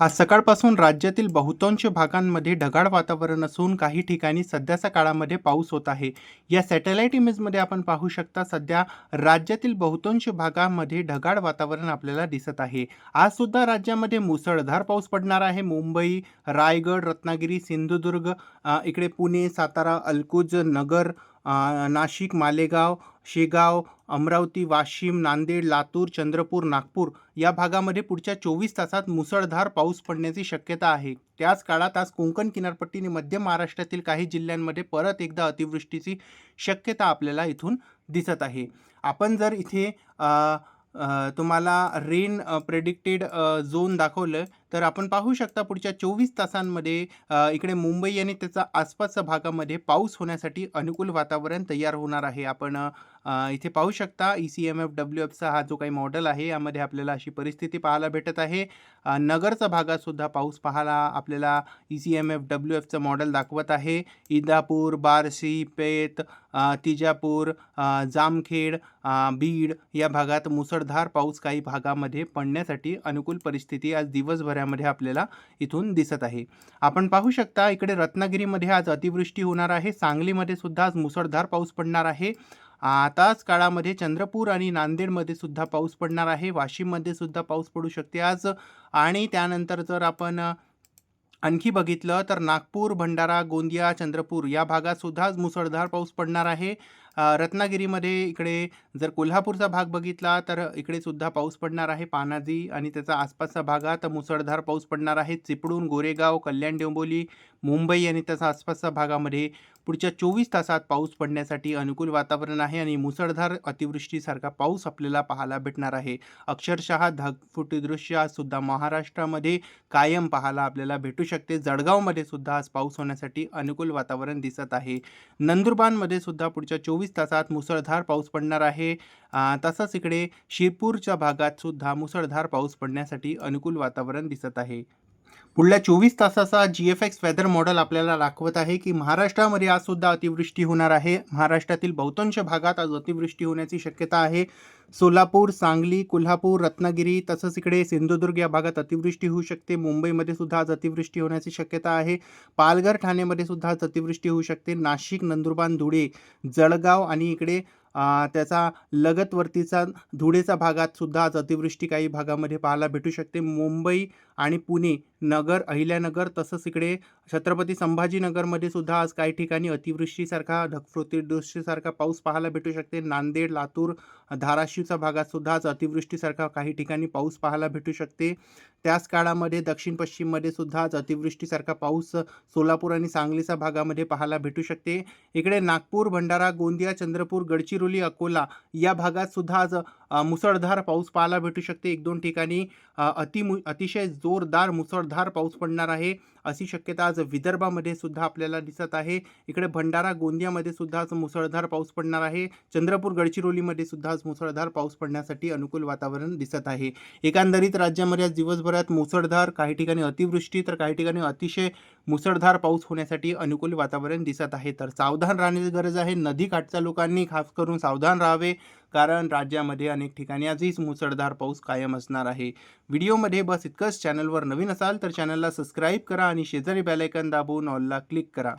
आज सकाळपासून राज्यातील बहुतांश भागांमध्ये ढगाळ वातावरण असून काही ठिकाणी सध्याच्या काळामध्ये पाऊस होत आहे. या सॅटेलाईट इमेजमध्ये आपण पाहू शकता सध्या राज्यातील बहुतांश भागामध्ये ढगाळ वातावरण आपल्याला दिसत आहे. आजसुद्धा राज्यामध्ये मुसळधार पाऊस पडणार आहे. मुंबई रायगड रत्नागिरी सिंधुदुर्ग इकडे पुणे सातारा अल्कुज नगर नाशिक मालेगाव शेगाव अमरावती वाशिम नांदेड लातूर चंद्रपूर नागपूर या भागामध्ये पुढच्या चोवीस तासात मुसळधार पाऊस पडण्याची शक्यता आहे. त्याच काळात आज कोकण किनारपट्टीने मध्य महाराष्ट्रातील काही जिल्ह्यांमध्ये परत एकदा अतिवृष्टीची शक्यता आपल्याला इथून दिसत आहे. आपण जर इथे तुम्हाला रेन प्रेडिक्टेड झोन दाखवलं तर आपण पाहू शकता पुढच्या चोवीस तासांमध्ये इकडे मुंबई आणि त्याचा आसपासच्या भागामध्ये पाऊस होण्यासाठी अनुकूल वातावरण तयार होणार आहे. आपण इथे पाहू शकता E C M F W एफचा हा जो काही मॉडेल आहे यामध्ये आपल्याला अशी परिस्थिती पाहायला भेटत आहे. नगरचा नगरच्या पाऊस पाहायला आपल्याला E C M F W एफचं model दाखवत आहे. इंदापूर बार्शी पेत तिजापूर जामखेड बीड या भागात मुसळधार पाऊस काही भागामध्ये पडण्यासाठी अनुकूल परिस्थिती आज दिवसभर शहरामध्ये आपल्याला इथून दिसत आहे. आपण पाहू शकता इकडे रत्नागिरीमध्ये आज अतिवृष्टी होणार आहे. सांगलीमध्ये सुद्धा आज मुसळधार पाऊस पडणार आहे. आताच काळामध्ये चंद्रपूर आणि नांदेडमध्ये सुद्धा पाऊस पडणार आहे. वाशिममध्ये सुद्धा पाऊस पडू शकते आज. आणि त्यानंतर जर आपण आणखी बघितलं तर नागपूर भंडारा गोंदिया चंद्रपूर या भागात सुद्धा आज मुसळधार पाऊस पडणार आहे. रत्नागिरीमध्ये इकडे जर कोल्हापूरचा भाग बघितला तर इकडे सुद्धा पाऊस पडणार आहे पानाजी आणि त्याचा आसपासचा भागात मुसळधार पाऊस पडणार आहे. चिपळूण गोरेगाव कल्याण डोंबोली मुंबई आणि त्याचा आसपासच्या भागामध्ये पुढच्या चोवीस तासात पाऊस पडण्यासाठी अनुकूल वातावरण आहे आणि मुसळधार अतिवृष्टीसारखा पाऊस आपल्याला पाहायला भेटणार आहे. अक्षरशः धगफुटी दृश्य आज सुद्धा महाराष्ट्रामध्ये कायम पाहायला आपल्याला भेटू शकते. जळगावमध्ये सुद्धा आज पाऊस होण्यासाठी अनुकूल वातावरण दिसत आहे. नंदुरबारमध्ये सुद्धा पुढच्या चोवीस तासात मुसळधार पाऊस पडणार आहे. तसंच इकडे शिरपूरच्या भागात सुद्धा मुसळधार पाऊस पडण्यासाठी अनुकूल वातावरण दिसत आहे. पुढल्या चोवीस तासाचा G F X weather model आपल्याला दाखवत आहे की महाराष्ट्रामध्ये आज सुद्धा अतिवृष्टी होणार आहे. महाराष्ट्रातील बहुतांश भागात आज अतिवृष्टी होण्याची शक्यता आहे. सोलापूर सांगली कोल्हापूर रत्नागिरी तसंच इकडे सिंधुदुर्ग या भागात अतिवृष्टी होऊ शकते. मुंबईमध्ये सुद्धा आज अतिवृष्टी होण्याची शक्यता आहे. पालघर ठाणेमध्ये सुद्धा आज अतिवृष्टी होऊ शकते. नाशिक नंदुरबार धुळे जळगाव आणि इकडे त्याचा लगतवर्तीचा धुळेचा भागात सुद्धा आज अतिवृष्टी काही भागामध्ये पाहायला भेटू शकते. मुंबई आणि पुणे नगर अहिल्यानगर तसंच इकडे छत्रपती संभाजीनगरमध्ये सुद्धा आज काही ठिकाणी अतिवृष्टीसारखा ढकफृतीदृष्टीसारखा पाऊस पाहायला भेटू शकते. नांदेड लातूर धाराशिवच्या भागात सुद्धा आज अतिवृष्टीसारखा काही ठिकाणी पाऊस पाहायला भेटू शकते. त्याच काळामध्ये दक्षिण पश्चिममध्ये सुद्धा आज अतिवृष्टीसारखा पाऊस सोलापूर आणि सांगलीच्या भागामध्ये पाहायला भेटू शकते. इकडे नागपूर भंडारा गोंदिया चंद्रपूर गडचिरोली अकोला या भागात सुद्धा आज मुसळधार पाऊस पाहायला भेटू शकते. एक दोन ठिकाणी अतिमु अति अतिशय जोरदार मुसळधार पाऊस पडणार आहे. अशी शक्यता आज विदर्भामध्ये सुद्धा आपल्याला दिसत आहे. इकडे भंडारा गोंदियामध्ये सुद्धा आज मुसळधार पाऊस पडणार आहे. चंद्रपूर गडचिरोलीमध्ये सुद्धा आज मुसळधार पाऊस पडण्यासाठी अनुकूल वातावरण दिसत आहे. एकंदरीत राज्यामध्ये आज दिवसभरात मुसळधार काही ठिकाणी अतिवृष्टी तर काही ठिकाणी अतिशय मुसळधार पाऊस होण्यासाठी अनुकूल वातावरण दिसत आहे. तर सावधान राहण्याची गरज आहे. नदीकाठच्या लोकांनी खास करून सावधान राहावे कारण राज्यामध्ये अनेक ठिकाणी आजही मुसळधार पाऊस कायम असणार आहे. व्हिडिओमध्ये बस इतकंच. चॅनलवर नवीन असाल तर चॅनलला सबस्क्राईब करा आणि शेजारी बेलायकन दाबून ऑलला क्लिक करा.